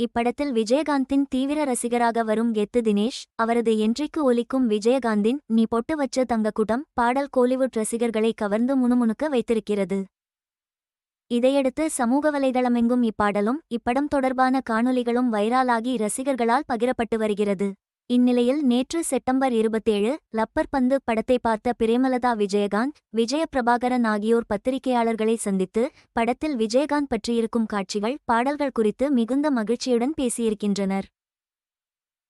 இப்படத்தில் விஜயகாந்தின் தீவிர ரசிகராக வரும் கெத்து தினேஷ் அவரது என்றைக்கு ஒலிக்கும் விஜயகாந்தின் நீ பொட்டு வச்ச தங்கக்குடம் பாடல் கோலிவுட் ரசிகர்களை கவர்ந்து முணுமுணுக்க வைத்திருக்கிறது. இதையடுத்து சமூக வலைதளமெங்கும் இப்பாடலும் இப்படம் தொடர்பான காணொலிகளும் வைரலாகி ரசிகர்களால் பகிரப்பட்டு வருகிறது. இந்நிலையில் நேற்று செப்டம்பர் இருபத்தேழு லப்பர் பந்து படத்தை பார்த்த பிரேமலதா விஜயகாந்த் விஜய பிரபாகரன் ஆகியோர் பத்திரிகையாளர்களை சந்தித்து படத்தில் விஜயகாந்த் பற்றியிருக்கும் காட்சிகள் பாடல்கள் குறித்து மிகுந்த மகிழ்ச்சியுடன் பேசியிருக்கின்றனர்.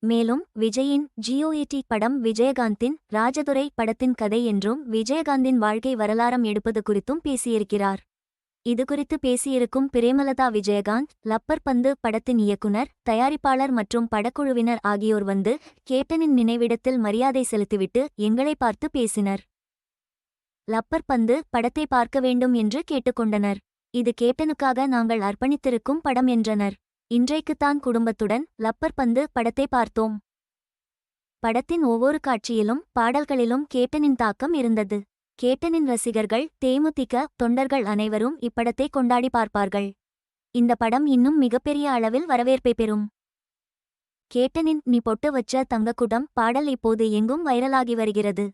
மேலும் விஜயின் ஜியோஇடி படம் விஜயகாந்தின் ராஜதுரை படத்தின் கதை என்றும் விஜயகாந்தின் வாழ்க்கை வரலாறம் எடுப்பது குறித்தும் பேசியிருக்கிறார். இதுகுறித்து பேசியிருக்கும் பிரேமலதா விஜயகாந்த் லப்பர் பந்து படத்தின் இயக்குனர் தயாரிப்பாளர் மற்றும் படக்குழுவினர் ஆகியோர் வந்து கேப்டனின் நினைவிடத்தில் மரியாதை செலுத்திவிட்டு எங்களை பார்த்து பேசினர். லப்பர் பந்து படத்தை பார்க்க வேண்டும் என்று கேட்டுக்கொண்டனர். இது கேப்டனுக்காக நாங்கள் அர்ப்பணித்திருக்கும் படம் என்றனர். இன்றைக்குத்தான் குடும்பத்துடன் லப்பர் பந்து படத்தை பார்த்தோம். படத்தின் ஒவ்வொரு காட்சியிலும் பாடல்களிலும் கேப்டனின் தாக்கம் இருந்தது. கேப்டனின் ரசிகர்கள் தேமுதிக தொண்டர்கள் அனைவரும் இப்படத்தை கொண்டாடி பார்ப்பார்கள். இந்த படம் இன்னும் மிகப்பெரிய அளவில் வரவேற்பை பெறும். கேப்டனின் நீ பொட்டு வச்ச தங்கக்குடம் பாடல் இப்போது எங்கும் வைரலாகி வருகிறது.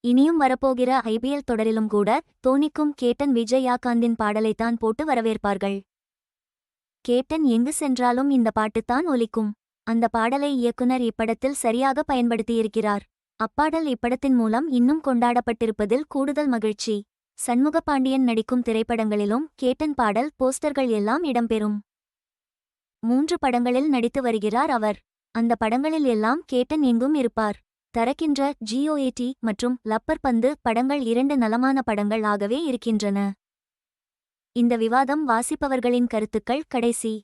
இனியும் வரப்போகிற ஐபிஎல் தொடரிலும் கூட தோனிக்கும் கேப்டன் விஜயாகாந்தின் பாடலைத்தான் போட்டு வரவேற்பார்கள். கேப்டன் எங்கு சென்றாலும் இந்த பாட்டுத்தான் ஒலிக்கும். அந்த பாடலை இயக்குனர் இப்படத்தில் சரியாக பயன்படுத்தியிருக்கிறார். அப்பாடல் இப்படத்தின் மூலம் இன்னும் கொண்டாடப்பட்டிருப்பதில் கூடுதல் மகிழ்ச்சி. சண்முகபாண்டியன் நடிக்கும் திரைப்படங்களிலும் கேட்டன் பாடல் போஸ்டர்கள் எல்லாம் இடம்பெறும். மூன்று படங்களில் நடித்து வருகிறார் அவர். அந்த படங்களில் எல்லாம் கேட்டன் எங்கும் இருப்பார். தரக்கின்ற ஜிஓஏடி மற்றும் லப்பர் பந்து படங்கள் இரண்டு நலமான படங்கள் ஆகவே இருக்கின்றன. இந்த விவாதம் வாசிப்பவர்களின் கருத்துக்கள் கடைசி.